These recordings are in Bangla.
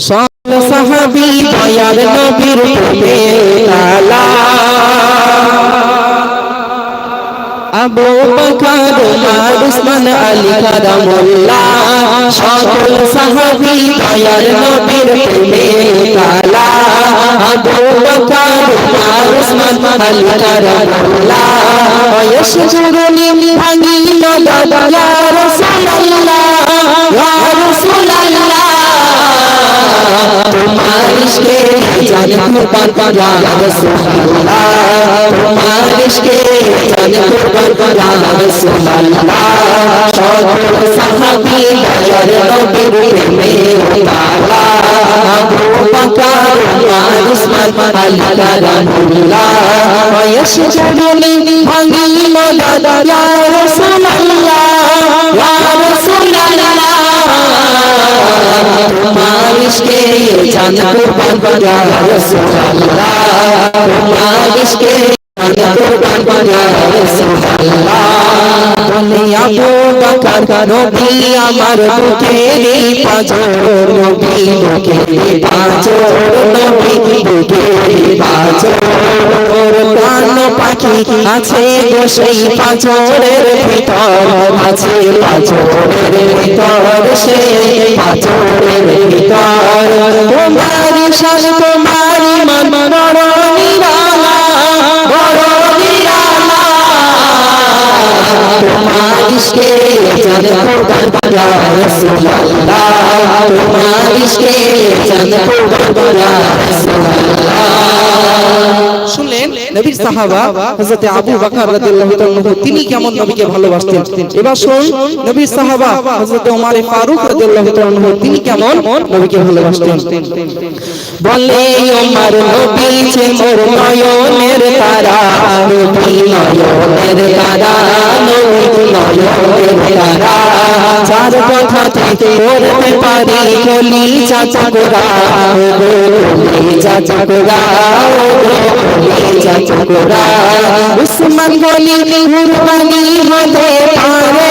সকল সাহাবী দয়ার নবীর প্রেমে কালা আবু বকর উমর উসমান আলী কারামুল্লাহ সকল সাহাবী দয়ার নবীর প্রেমে তোমার ইশকে জান কুরবান করা রাসূলুল্লাহ তোমার ইশকে জান কুরবান করা রাসূলুল্লাহ সকল সাহাবী দয়ার নবীর প্রেমে তালা আবু বকর উমর উসমান আলী কারামুল্লাহ বয়স জুড়ে ভাঙিল দাদা ইয়া রাসূলুল্লাহ তোমার ইশকে জান কুরবান করা রাসূলুল্লাহ তোমার ইশকে জান কুরবান করা রাসূলুল্লাহ বলে আবু বকর নবী আমার বুকের পাঁচর নবী বুকের পাঁচর নবী বুকের পাঁচর প্রাণ পাখি আছে সেই পাঁচরের ভিতর, আছে পাঁচরের ভিতর, সেই পাঁচরের ভিতর। তোমারি শাস তোমারি তোমার ইশকে তিনি কেমন নবীকে ভালোবাসতেন? এবার সাহাবা ফারুক রাদিয়াল্লাহু তিনি কেমন নবীকে ভালোবাসতেন? বলে নয়নের তারা যার কথা থেকে করতে পারি কলি চাচা গোরা কলি চাচা গোরা কলি চাচা গোরা উসমান বলি কুরবানি হতে পারে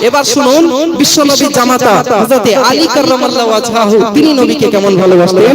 এবার শুনুন বিশ্বনবী জামাতা আলী কাররামাল্লাহু তিনি নবীকে কেমন ভালোবাসতেন?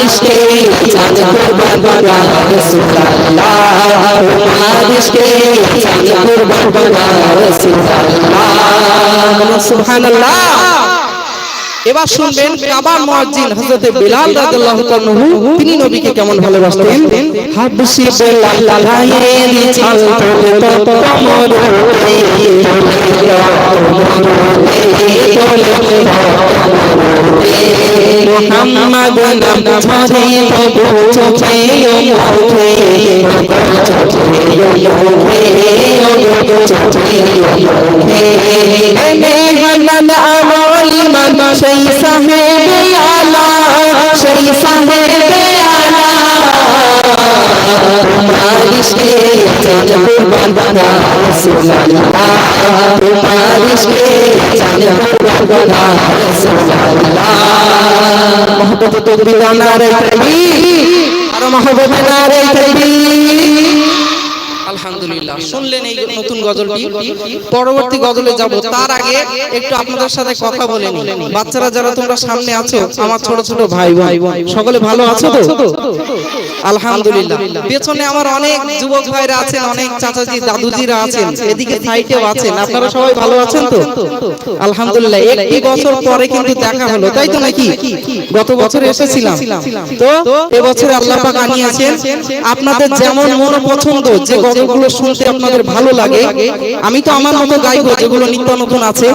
ইশকে চাঁদ কুরবান করা রাসূলুল্লাহ ইশকে চাঁদ কুরবান এবার শুনবেন কাবার মুয়াজ্জিন হযরত বিলাল রাদিয়াল্লাহু তাআলা তিনি নবীকে কেমন ভালোবাসতেন হাবশি বেলাল লালায়ের ছাল তোলে তো কমর মোহাম্মদ নাম ছড়ে তবু চোখে ও মুখে মেহমান আমলি মান সেই সাহেবে আলা, সেই সাহেবে আলা। তোমার জান কুরবান বানা রাসূলুল্লাহ তোমার আর মোহব্বত না রে তাকবীর। আলহামদুলিল্লাহ। শুনলেন এই নতুন গজলটি? পরবর্তী গজলে যাব। তার আগে একটু আপনাদের সাথে কথা বলে বাচ্চারা যারা তোমরা সামনে আছো আমার ছোট ছোট ভাই ভাই সকলে ভালো আছো তো? আলহামদুলিল্লাহ। পেছনে আমার অনেক যুবক ভাইরা আছেন অনেক চাচাজি দাদুজিরা আছেন এদিকে সাইডেও আছেন। আপনারা সবাই ভালো আছেন তো? আলহামদুলিল্লাহ। একটি বছর পরে কিন্তু দেখা হলো। তাই তো নাকি? গত বছর এসেছিলাম। তো এবছর আল্লাহ পাক আনিয়েছেন আপনাদের যেমন মন পছন্দ যে গজলগুলো শুনতে আপনাদের ভালো লাগে, আমি তো আমার মতো গাইবো যেগুলো নিত্য নতুন আছে,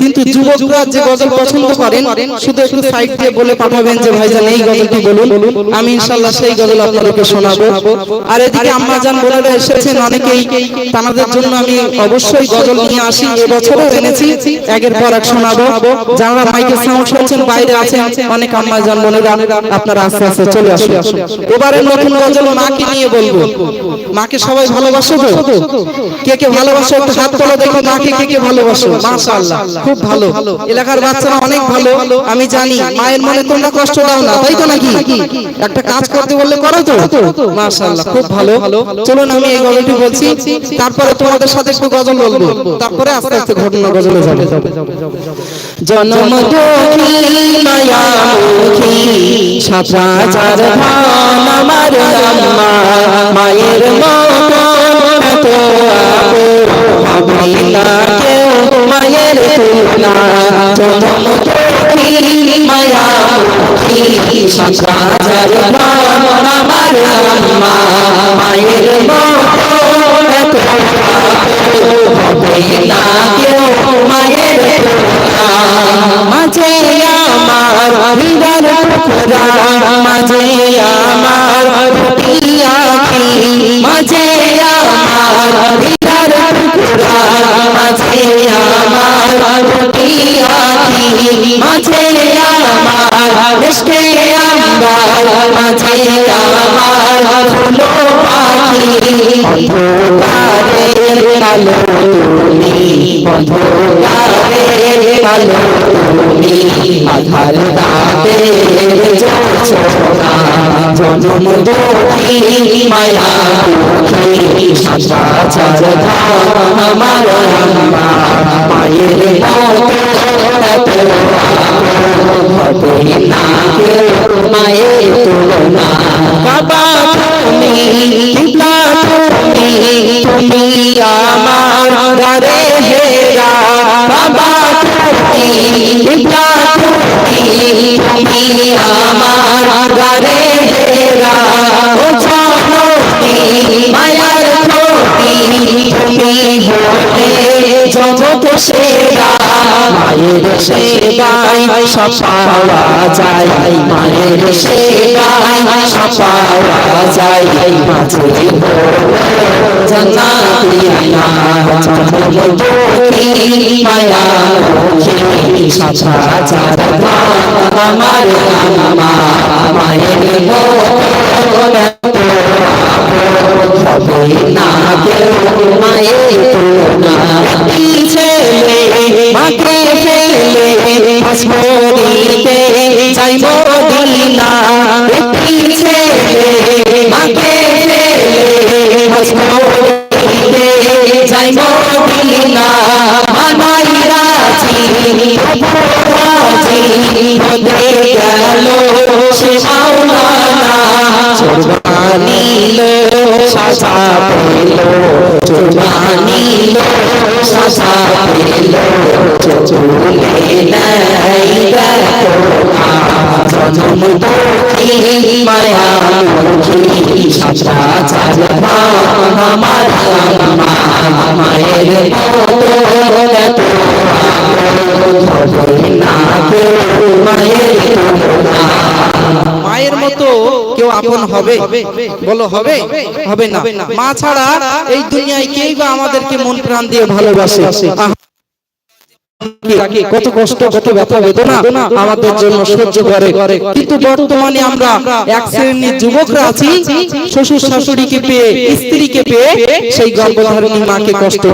কিন্তু যুবকরা যে গজল পছন্দ করেন, শুধু একটু সাইড দিয়ে বলে পাঠাবেন যে, ভাইজান, এই গজলটি বলুন, আমি ইনশাআল্লাহ সেই গজল আপনাদেরকে শোনাবো। আর এদিকে আম্মা জান বোনেরা এসেছেন অনেকেই, তাদের জন্য আমি অবশ্যই গজল নিয়ে আসি, এবছরও এনেছি, একের পর এক শোনাবো। যারা মাইকের সাউন্ড শুনছেন, বাইরে আছেন, অনেক আম্মা জান বোনেরা, আপনারা আস্তে আস্তে চলে আসুন। এবারে নতুন গজল মাকে নিয়ে বলব। মাকে সবাই ভালোবাসো তো? কে কে ভালোবাসো? একটু হাত তোলো, দেখো মাকে কে কে ভালোবাসো। মাশাআল্লাহ, খুব ভালো। এলাকার বাচ্চারা অনেক ভালো, আমি জানি। মায়ের মনে তোমরা কষ্ট দাও না, তাই তো নাকি? একটা কাজ করতে বললে করো তো? মাশাআল্লাহ, খুব ভালো। চলুন, আমি এই গজলটি বলছি। তারপরে তোমাদের সাথে একটু গজল বলব। তারপরে আস্তে আস্তে ঘটনা গজলে যাবে। জন্ম দুঃখী, মায়া মুখী সাজার ধান আমার আম্মা মায়ের মতো মায়ের তুলনা মায়া মায়ের মায়ের মাঝে আমার হৃদয় মাঝে আমার দেশকে আমার মাঝে আমার ফুলো পাখি অন্ধকারের আলো তুমি আলো আধার দাতে জন্ম দুঃখী মায়া দুঃখী ধাম আমার মায়ের মতো হবে না কেউ মায়ের তুলনা বাবা তুমি পিতা বাবা তুমি পিতা তুমি তুমি আমার ঘরে মায়ের সেবায় সব পাওয়া যায়। মায়ের সেবায় সব পাওয়া যায়। মাঝে মায়ের মায়ের মাকে ফেলে হাসমরিতে চাই মদিনা ছেলে মাকে ফেলে হাসমরিতে চাই মদিনা মানাই রাজি রাজি হতে গেল সে মাওলানা চোরবানিল সাজা পেল চোরবানিল সাজা পেল চুলে নাই দেখো জন্ম দুঃখী মায়া মুখী সাজা চাজা আমার আম্মা মায়ের মতো এত না মায়ের আপন হবে। বলো হবে? হবে না। মা ছাড়া এই দুনিয়ায় কেই বা আমাদেরকে মন প্রাণ দিয়ে ভালোবাসে। কত কষ্ট, কত ব্যথা, বেদনা আমাদের জন্য সহ্য করে। কিন্তু বর্তমানে আমরা এক শ্রেণির যুবকরা আছি, শ্বশুর শাশুড়িকে পেয়ে, স্ত্রীকে পেয়ে সেই গর্ভধারণী মাকে কষ্ট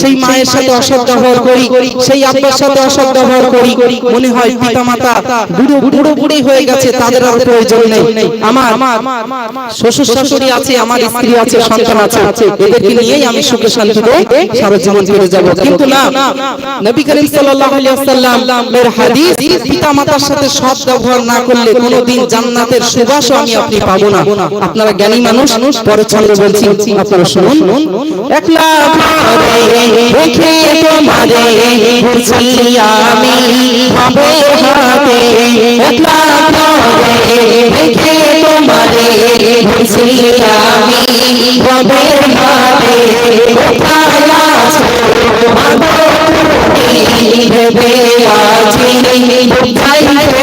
সেই মায়ের সাথে অসৎ ব্যবহার করি, সেই আব্বার সাথে অসৎ ব্যবহার করি। মনে হয় পিতা মাতা বুড়ো বুড়ো, বুড়ি হয়ে গেছে, তাদের আর প্রয়োজন নেই। আমার শ্বশুর শাশুড়ি আছে, আমার স্ত্রী আছে, সন্তান আছে। এদেরকে নিয়েই আমি সুখে শান্তিতে সারা জীবন কিন্তু না, নবী সাল্লাল্লাহু আলাইহি ওয়াসাল্লাম এর হাদিস পিতা মাতার সাথে সৎ ব্যবহার না করলে কোনোদিন জান্নাতের সুবাসও আমি আপনি পাবো না। আপনারা জ্ঞানী মানুষ পরে ছন্দ বলছি, আপনারা শুনুন। একলা রেখে তোমারে আমি পাবো হাতে। একলা রেখে তোমারে বুঝি আমি পাবো হাতে। ভেবে আছি। বুঝাই হান্না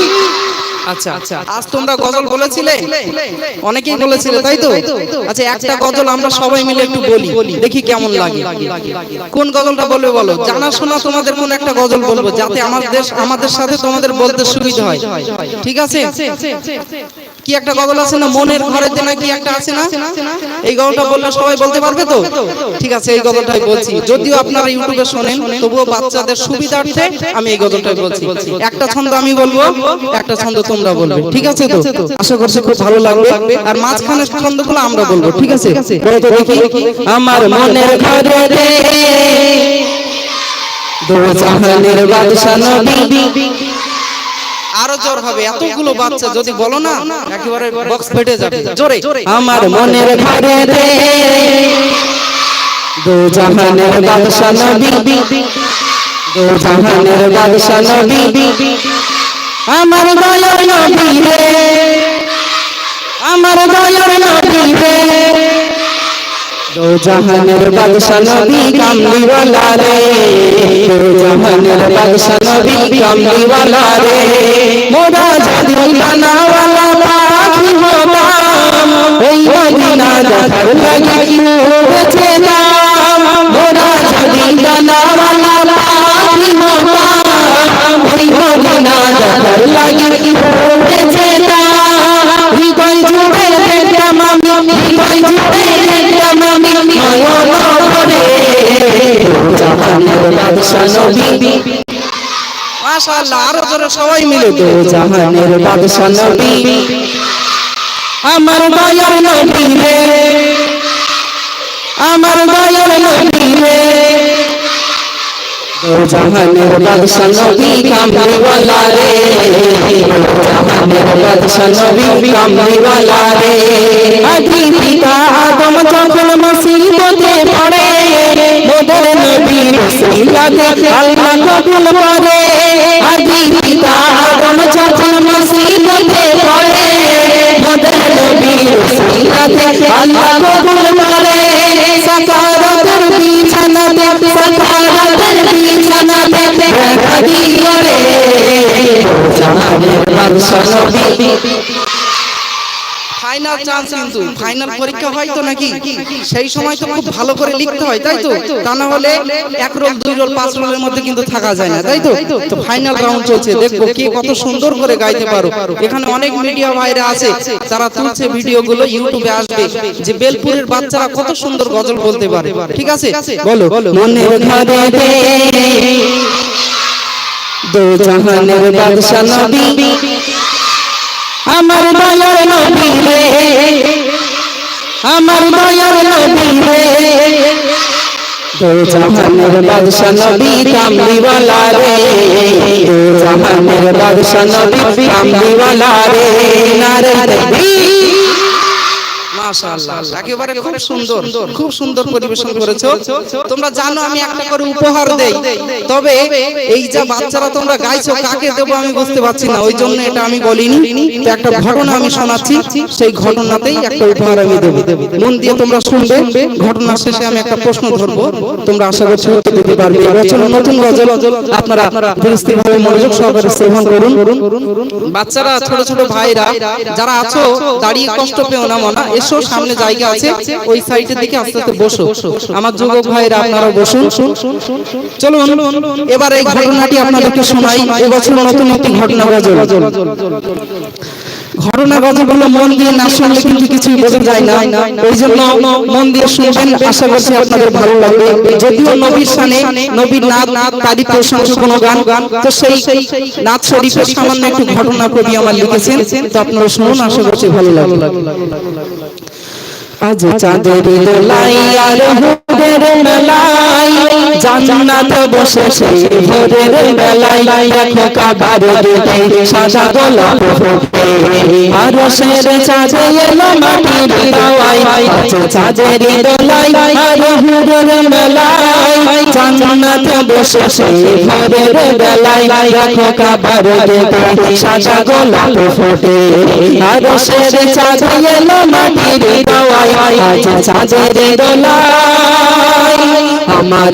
আচ্ছা আজ তোমরা গজল বলেছিলে? অনেকেই বলেছিলে তাই তো? আচ্ছা একটা গজল আমরা সবাই মিলে একটু বলি দেখি কেমন লাগে। কোন গজলটা বলবে বলো? জানা শোনা তোমাদের কোন একটা গজল বলব যাতে আমাদের আমাদের সাথে তোমাদের বলতে সুবিধা হয়। ঠিক আছে। কি একটা গজল আছে না? মনের ঘরের যে নাকি একটা আছে না? এই গজলটা বললে সবাই বলতে পারবে তো? ঠিক আছে, এই গজলটাই বলছি। যদিও আপনারা ইউটিউবে শোনেন, তবুও বাচ্চাদের সুবিধার্থে আমি এই গজলটাই বলছি। একটা ছন্দ আমি বলব, একটা ছন্দ তোমরা বলবে। ঠিক আছে তো? আশা করছি খুব ভালো লাগবে। আর মাঝখানের ছন্দগুলো আমরা বলব, ঠিক আছে? দেখি। আমার মনের ঘরে রে দো জাহানের বাদশা নবী। আরও জোর হবে। এতগুলো বাচ্চা যদি বলো না একেবারে বক্স ফেটে যাবে। জোরে। আমার মনের ঘরে রে দো জাহানের বাদশা নবী। দো জাহানের বাদশা নবী। আমার দয়ার নবী রে। আমার দয়ার নবী রে। দো জাহানের বাদশা নবী কামলিওয়ালা রে দো জাহানের বাদশা নবী কামলিওয়ালা রে মোরা যদি বানাওয়ালা পাখি হতাম। ওই মদিনা দেখার লাগি কি হয়েছে জাহানের বাদশা নবী মাশাআল্লাহ জাহানের বাদশা নবী। আমার দয়ার রে জাহানের বাদশা নবী, কামলিওয়ালা রে। রে। আদি পিতা আদম যখন মুসিবতে পড়ে রসুলাতে আল্লাহ কবুল করে আদি পিতা আদম যখন মুসিবতে পড়ে মোদের নবী রসুলাতে আল্লাহ কবুল করে সাকারাতের বিছানাতে সাকারাতের বিছানাতে দেখা দিও রে জাহানের বাদশা নবী ফাইনাল চান্স কিন্তু। ফাইনাল পরীক্ষা হয় তো নাকি? সেই সময় তো খুব ভালো করে লিখতে হয় তাই তো? তা? না হলে এক রোল দুই রোল পাঁচ রোলের মধ্যে কিন্তু থাকা যায় না তাই তো? তো? ফাইনাল রাউন্ড চলছে দেখব কে কত সুন্দর করে গাইতে পারো। এখানে অনেক মিডিয়া ভাইরা আছে যারা তুলছে ভিডিওগুলো ইউটিউবে আসবে যে বেলপুরের বাচ্চারা কত সুন্দর গজল বলতে পারে। ঠিক আছে? বলো। রে দো জাহানের বাদশা নবী আমার দয়ার নবী রে। আমার দয়ার নবী রে। দো জাহানের বাদশা নবী কামলিওয়ালা রে। দো বাদশা নবী কামলিওয়ালা রে। নারে তাকবীর। মাশাআল্লাহ। একেবারে খুব সুন্দর খুব সুন্দর পরিবেশন করেছ। তোমরা জানো আমি একটা করে উপহার দেই। তবে এই যে বাচ্চারা তোমরা গাইছো কাকে দেবো আমি বুঝতে পারছি না। ওই জন্য এটা আমি বলিনি তো একটা ঘটনা আমি শোনাচ্ছি। সেই ঘটনাতেই একটা উপহার আমি দেবো। মন দিয়ে তোমরা শুনবে ঘটনা শেষে আমি একটা প্রশ্ন ধরবো। তোমরা আশা করছি উত্তর দিতে পারবে। নতুন গজল আপনারা ধীরস্থির মনোযোগ সহকারে শ্রবণ করুন। বাচ্চারা ছোট ছোট ভাইরা যারা আছো দাঁড়িয়ে কষ্ট পেও না মনা এসো সামনে জায়গা আছে ওই সাইডের দিকে আস্তে আস্তে বসো। আমার যুবক ভাইরা আপনারা বসুন। চলুন এবার এই ঘটনাটি আপনাদেরকে শোনাই। এবছর নতুন একটি ঘটনা গজল ঘটনা গজলগুলো মন দিয়ে না শুনলে কিন্তু কিছুই বোঝা যায় না। ওই জন্য মন দিয়ে শুনবেন আশা করছি আপনাদের ভালো লাগবে। যদিও নবীর শানে নবীর নাদ নাদ তারিখ প্রশংসা কোনো গান। তো সেই নাথ শরীফের সামান্য একটু ঘটনা কবি আমার লিখেছেন। তো আপনারা শুনুন আশা করছি ভালো লাগবে আজ চাঁদের দোলাই আর হুদের মেলাই জান্নাত বসে সেই ভোরের বেলায় দেখো কাবার গেটে সাদা গোলাপ আর শের চাঁদে এলো মাটির দাওয়াই আজ চাঁদের দোলাই আর হুদের মেলাই জান্নাত বসে সেই ভোরের বেলায় দেখো কাবার গেটে সাদা গোলাপ আর শের চাঁদে এলো মাটির দাওয়াই আজ চাঁদের দোলাই আমার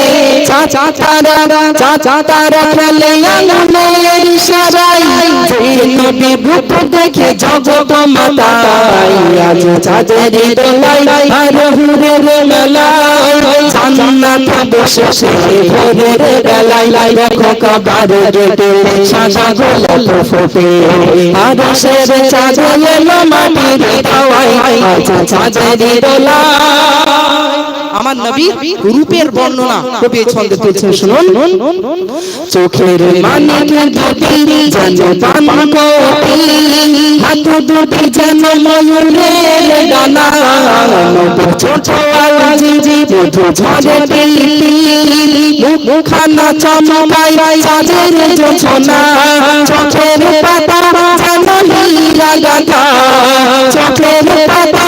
চাচা তারা চাচা তারা খেলে ইশারায় যে নবী রূপ দেখে জগৎ মাতাই আজ চাঁদের দোলাই আর হুরের মেলায় জান্নাত বসে সে ভোরের বেলায় দেখো কাবার গেটে সাদা গোলাপ ফোটে আর শের চাঁদ এলো মাটির দাওয়াই আজ চাঁদের দোলাই আমার নবী রূপের বর্ণনা কবি ছন্দে তুলছেন। শুনুন। চোখের মানিক দুটি যেন পান কোটি হাত দুটি যেন ময়ূরের ডানা। ছোট আওয়াজে জি বুধু ঝরে মুখখানা চমকাই চাঁদের জোছনা চোখের পাতা যেন হীরা গাথা। চোখের পাতা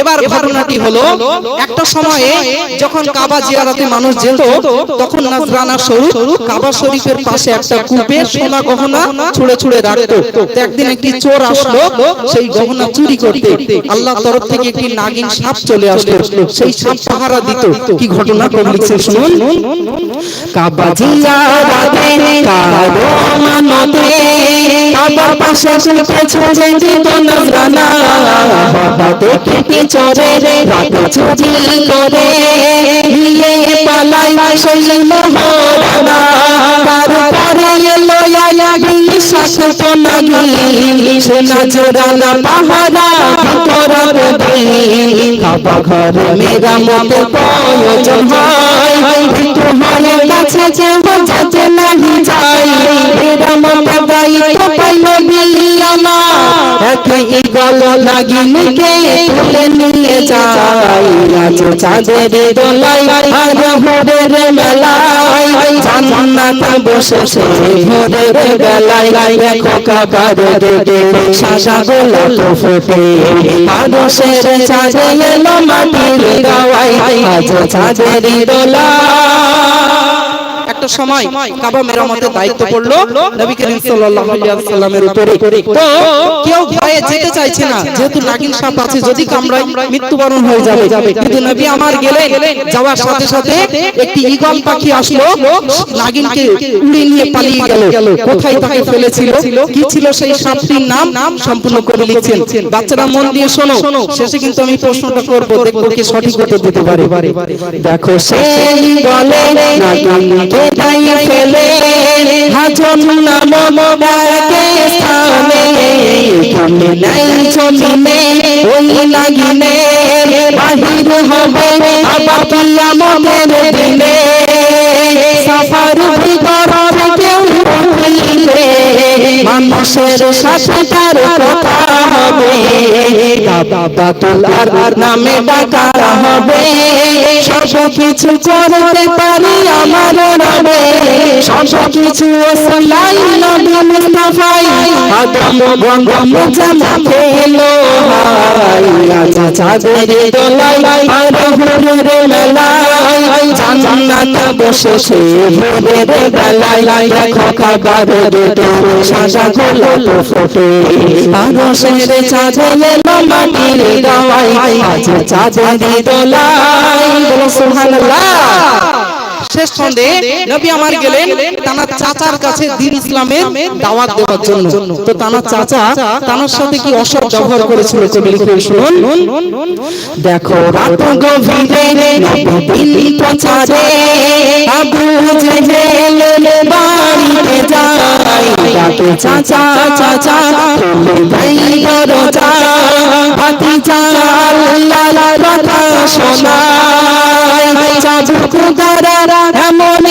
এবার ঘটনাটি হলো, একটা সময়ে যখন কাবা জিয়ারাতে মানুষ যেত তখন নাজরানা স্বরূপ কাবা শরীফের পাশে একটা কূপে সোনা গহনা ছুঁড়ে ছুঁড়ে রাখতো। একদিন একটি চোর আসলো, সেই গহনা চুরি করতে। আল্লাহ তরফ থেকে একটি নাগিন সাপ চলে আসলো, সেই সাপ পাহারা দিত। কি ঘটনা কবি লিখছেন শুনুন কাবা জিয়ারাতে কারও মানতে কাবার পাশে পেছনে যেত নাজরানা বাবা দেখে চরে রে রাত চুরি করে নিয়ে পালাই মেরা মত হয়ে। যে বোঝাতে যাই মত দায়িত্ব পাইল বিয়ামা একই গল লাগিনকে তুলে নিয়ে যায়। আজ চাঁদের দোলাই আর ভোরের মেলায়। জান্নাত বসেছে ভোরের বেলায় দেখো কাবার দেবে সাদা গোলাপ ফোটে। মাটির গাওয়াই আজ চাঁদের দোলা একটা মৃত্যুবরণ হয়ে যাবে। কিন্তু নবী আমার যাওয়ার সাথে সাথে একটি পাখি আসলো, নাগিনকে উড়ে নিয়ে পালিয়ে গেল। কোথায় তাকে ফেলেছিল, কি ছিল সেই সাপটির নাম, সম্পূর্ণ করে লিখছেন। বাচ্চারা মন দিয়ে শোনো, শেষে কিন্তু আমি প্রশ্নটা দেখব সঠিক দেখো সেই বলে তাই ফেলে। হাজন নাম ডাকে স্থানে। তুমি নাই জমিনে, ওই লাগিনে বাহির হবে আবার কিয়ামতের দিনে। সাফার ভিতর মানুষের সাথে তার কথা হবে বাবা তোলার নামে হবে সব কিছু করতে পারি আমার সব কিছু সালাই নবী মুস্তাফাই আদম গঙ্গম জামা হাই রাজা দোলাই আর মেলাই জান্নাত বসেছে ভোরের বেলায় দেখো খাবার দুটো সাদা গোলাপ ফোটে আরশের চাঁদে মাটির গাওয়াই আজ চাঁদের দোলাই বলো সুবহানাল্লাহ শেষ ছন্দে নবী আমার গেলেন। চাচার কাছে দিন ইসলামের দাওয়াত দেওয়ার জন্য। তো তানার চাচা তানার সাথে কি অসৎ ব্যবহার করেছিল কবি লিখে শুনুন দেখো রাত গভীরে দিন প্রচারে আবু জেহেল বাড়িতে যায়। ডাকে চাচা চাচা ভাই দরজা। হাতি চাল লালা রাতা সোনা চাবুক দারা এমন